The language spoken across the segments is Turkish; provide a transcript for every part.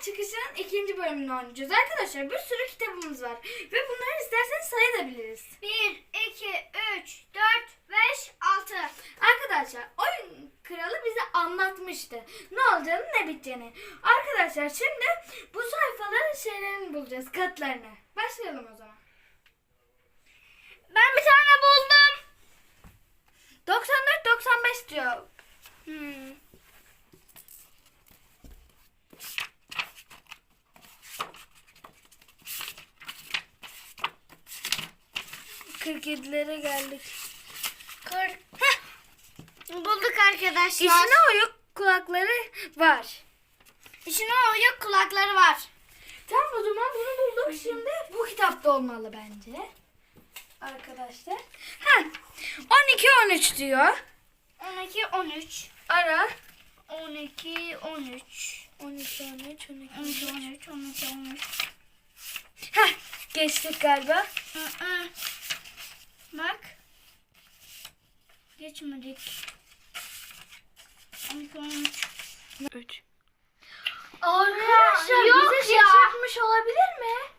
Çıkışının ikinci bölümünü oynayacağız. Arkadaşlar bir sürü kitabımız var. Ve bunları isterseniz sayabiliriz. 1, 2, 3, 4, 5, 6. Arkadaşlar oyun kralı bize anlatmıştı. Ne olacağını ne biteceğini. Arkadaşlar şimdi bu sayfaların şeylerini bulacağız. Katlarını. Başlayalım o zaman. Ben bir tane buldum. 94-95 diyor. Hmm. Kırk 47'lere geldik. 40. Heh. Bulduk arkadaşlar. İçine oyuk kulakları var. İçine oyuk kulakları var. Tamam o zaman bunu bulduk. Şimdi bu kitapta olmalı bence. Arkadaşlar. Ha, 12-13 diyor. 12, 13. Ara. 12, 13. 12 13 12 12, 13, 12, 13. Heh, geçtik galiba. Hı hı. Bak. Geçmedik. 12, 13. 3. Arkadaşlar yok bize ya. şaşırtmış olabilir mi?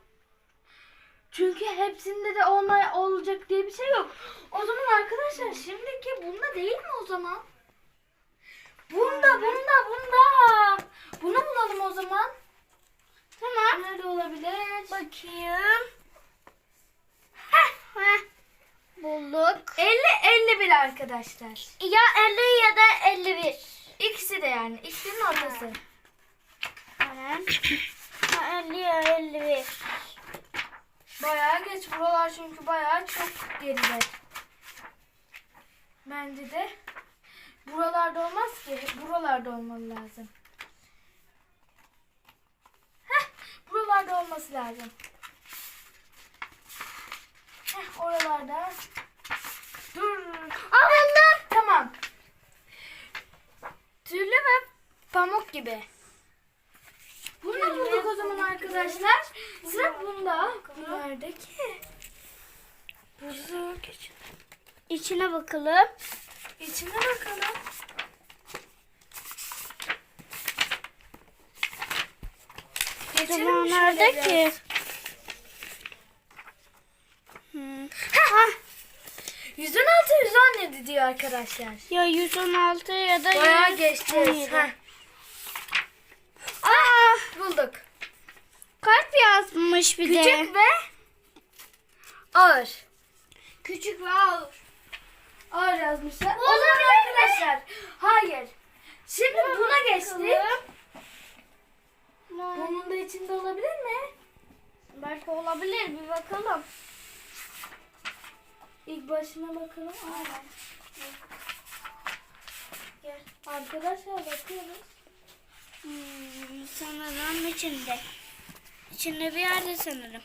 Çünkü hepsinde de olmay olacak diye bir şey yok. O zaman arkadaşlar şimdiki bunda değil mi o zaman? Bunda, bunda, bunda. Bunu bulalım o zaman. Tamam. Nerede olabilir? Bakayım. Heh. Heh. Bulduk. 50 51 arkadaşlar. Ya 50 ya da 51. İkisi de yani. İkisinin ortası. Aynen. Ha, 50 ya 51. Bayağı geç buralar çünkü bayağı çok geride. Bence de buralarda olmaz ki. Buralarda olmalı lazım. Heh, buralarda olması lazım. Heh, oralarda. Dur. Aa buldum. Tamam. Tüylü ve pamuk gibi. Bunu da bulduk o zaman arkadaşlar. Sıra bunda. Bu nerede ki? Burada geçin. İçine bakalım. İçine bakalım. Geçelim nerede ki? Hmm. Ha! 116 117 diyor arkadaşlar. Ya 116 ya da Bayağı 117. geçeceğiz. Ha, Bulduk. kalp yazmış bir de. Küçük ve ağır. Küçük ve ağır. Ağır yazmışlar. O Olabilir zaman mi? arkadaşlar. Hayır. Şimdi buna geçtik. bakalım. Bunun da içinde olabilir mi? Belki olabilir bir bakalım. İlk başına bakalım. Aynen. Gel. Arkadaşlar bakıyoruz. Hmm, sanırım içinde. İçinde bir yerde sanırım.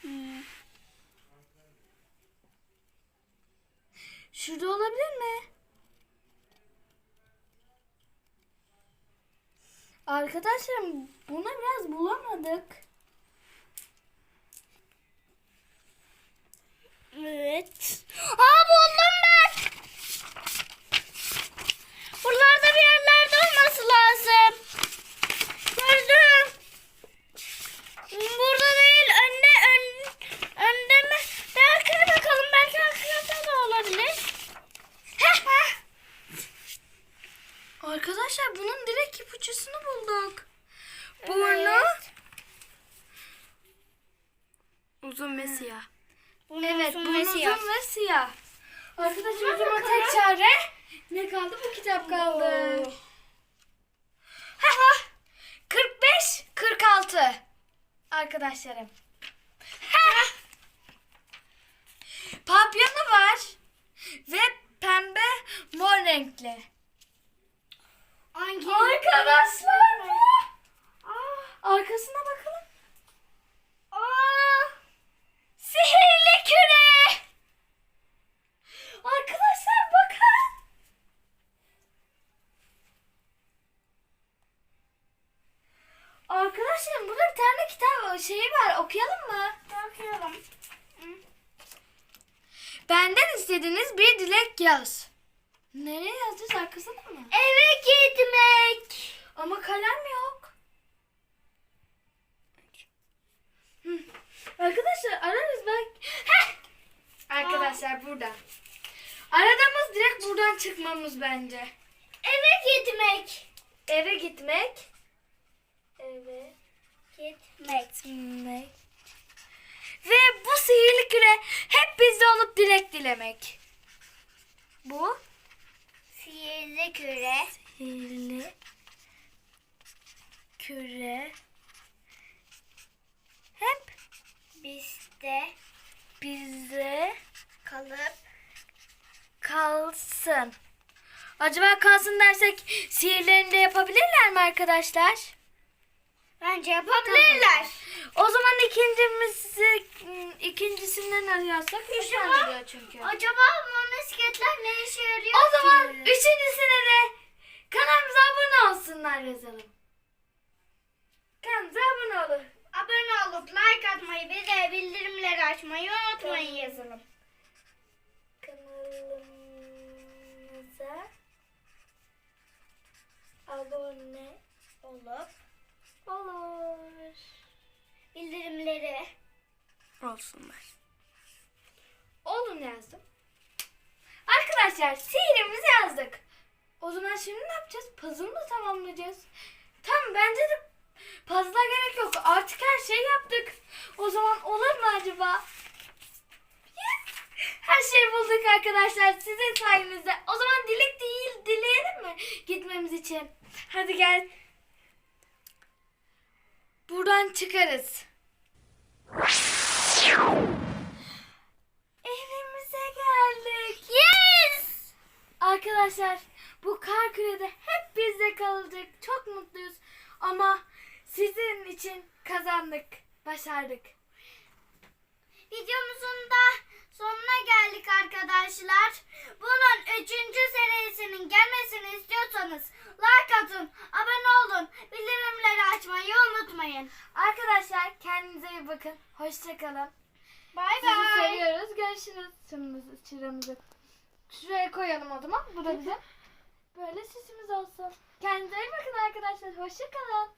Hmm. Şurada olabilir mi? Arkadaşlar buna biraz bulamadık. Evet. Aa buldum ben. Buralarda bir yerlerde olması lazım. Gördüm. Burada değil. Önde ön, önde mi? Bir arkaya bakalım. Belki arkada da olabilir. Heh, heh. Arkadaşlar bunun direkt ipucusunu bulduk. Burnu Evet. uzun ve siyah. Bunun Evet, uzun burnu ve uzun siyah. ve siyah. Arkadaşlar o zaman tek çare ne kaldı? Bu kitap kaldı. Oo. Ha, 45 46 arkadaşlarım. Ha. Papyonu var ve pembe mor renkli. Hangi? Arkadaşlar bu. Aa. Arkasına bakalım. Aa. Sihirli küre. Arkadaşlar bakın. Arkadaşlar burada bir tane şeyi var. Okuyalım mı? Bakıyorum. Benden istediğiniz bir dilek yaz. Nereye yazacağız arkasına mı? Eve gitmek. Ama kalem yok. Hı. Arkadaşlar ararız belki. Heh! Arkadaşlar burada. Aradığımız direkt buradan çıkmamız bence. Eve gitmek. Eve gitmek. Eve Gitmek. gitmek. Ve bu sihirli küre hep bizde olup dilek dilemek. Bu Sihirli küre. sihirli küre hep Bizde bize kalıp kalsın. Acaba kalsın dersek sihirlerini de yapabilirler mi arkadaşlar? Bence yapabilirler. O zaman ikincimizi ikincisinden arıyorsak üç tane çünkü. Acaba bu misketler ne işe yarıyor O zaman ki? üçüncüsüne de kanalımıza abone olsunlar yazalım. Kanalımıza abone olun. Abone olup like atmayı ve de bildirimleri açmayı unutmayın yazalım. Kanalımıza abone Olup olur. bildirimleri Olsunlar. Olun yazdım. Arkadaşlar sihirimizi yazdık. O zaman şimdi ne yapacağız? Puzzle mı tamamlayacağız? Tamam bence de puzzle'a gerek yok. Artık her şeyi yaptık. O zaman olur mu acaba? Her şeyi bulduk arkadaşlar sizin sayenizde. O zaman dilek değil dileyelim mi gitmemiz için? Hadi gel. Buradan çıkarız. Evimize geldik. Yes! Arkadaşlar bu kar kürede hep bizde kalacak. Çok mutluyuz. Ama sizin için kazandık. Başardık. Videomuzun da sonuna geldik arkadaşlar. Bunun üçüncü serisinin gelmesini istiyorsanız like atın, abone olun, bildirimleri açmayı unutmayın. Arkadaşlar kendinize iyi bakın. Hoşçakalın. Bay Sizi bay. seviyoruz. Görüşürüz. Çırımızı, çıramızı şuraya koyalım o zaman. Bu da bizim. Böyle sesimiz olsun. Kendinize iyi bakın arkadaşlar. Hoşçakalın.